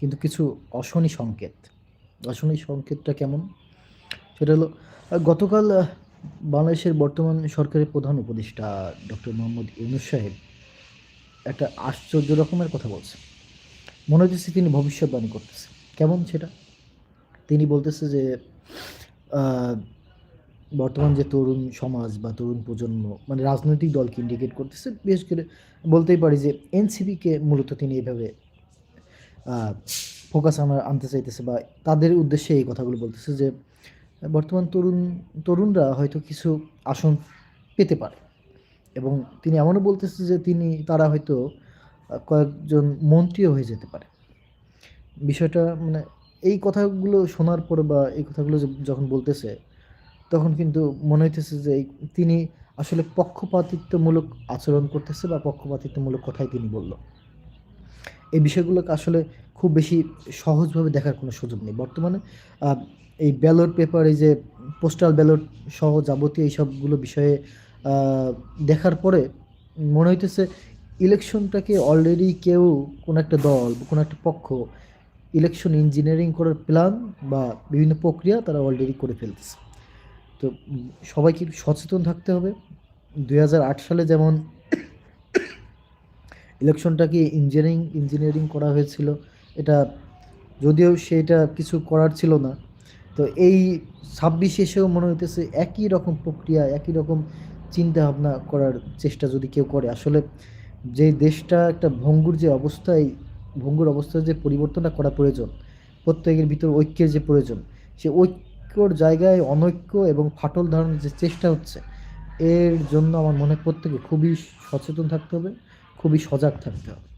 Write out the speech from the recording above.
কিন্তু কিছু অশনি সংকেত। অশনি সংকেতটা কেমন? সেটা হলো, গতকাল বাংলাদেশের বর্তমান সরকারের প্রধান উপদেষ্টা ডক্টর মোহাম্মদ ইউনুস সাহেব একটা আশ্চর্য রকমের কথা বলছে মনে হচ্ছে তিনি ভবিষ্যৎবাণী করতেছে। কেমন সেটা? তিনি বলতেছে যে বর্তমান যে তরুণ সমাজ বা তরুণ প্রজন্ম মানে রাজনৈতিক দলকে ইন্ডিকেট করতেছে। বিশেষ করে বলতেই পারি যে এনসিপিকে মূলত তিনি এইভাবে ফোকাস আমরা আনতে চাইতেছে বা তাদের উদ্দেশ্যে এই কথাগুলো বলতেছে যে, বর্তমান তরুণ, তরুণরা হয়তো কিছু আসন পেতে পারে। এবং তিনি এমনও বলতেছে যে, তিনি, তারা হয়তো কয়েকজন মন্ত্রীও হয়ে যেতে পারে। বিষয়টা মানে এই কথাগুলো শোনার পরে বা এই কথাগুলো যখন বলতেছে, তখন কিন্তু মনে হইতেছে যে তিনি আসলে পক্ষপাতিত্বমূলক আচরণ করতেছে বা পক্ষপাতিত্বমূলক কথাই তিনি বলল। এই বিষয়গুলোকে আসলে খুব বেশি সহজভাবে দেখার কোনো সুযোগ নেই। বর্তমানে এই ব্যালট পেপার, এই যে পোস্টাল ব্যালট সহ যাবতীয় এই সবগুলো বিষয়ে দেখার পরে মনে হইতেছে ইলেকশনটাকে অলরেডি কেউ কোনো একটা দল কোনো একটা পক্ষ ইলেকশন ইঞ্জিনিয়ারিং করার প্ল্যান বা বিভিন্ন প্রক্রিয়া তারা অলরেডি করে ফেলতেছে। তো সবাইকে সচেতন থাকতে হবে। দু হাজার আট সালে যেমন ইলেকশনটাকে ইঞ্জিনিয়ারিং ইঞ্জিনিয়ারিং করা হয়েছিল? এটা যদিও সেটা কিছু করার ছিল না। তো এই ছাব্বিশ এসেও মনে হইতেছে একই রকম প্রক্রিয়া, একই রকম চিন্তা ভাবনা করার চেষ্টা যদি কেউ করে। আসলে যে দেশটা একটা ভঙ্গুর যে অবস্থায়, ভঙ্গুর অবস্থায় যে পরিবর্তনটা করা প্রয়োজন, প্রত্যেকের ভিতর ঐক্যের যে প্রয়োজন, সে ঐক্যর জায়গায় অনৈক্য এবং ফাটল ধরানোর যে চেষ্টা হচ্ছে, এর জন্য আমার মনে প্রত্যেকে খুবই সচেতন থাকতে হবে। খুবই সজাগ থাকতে হবে।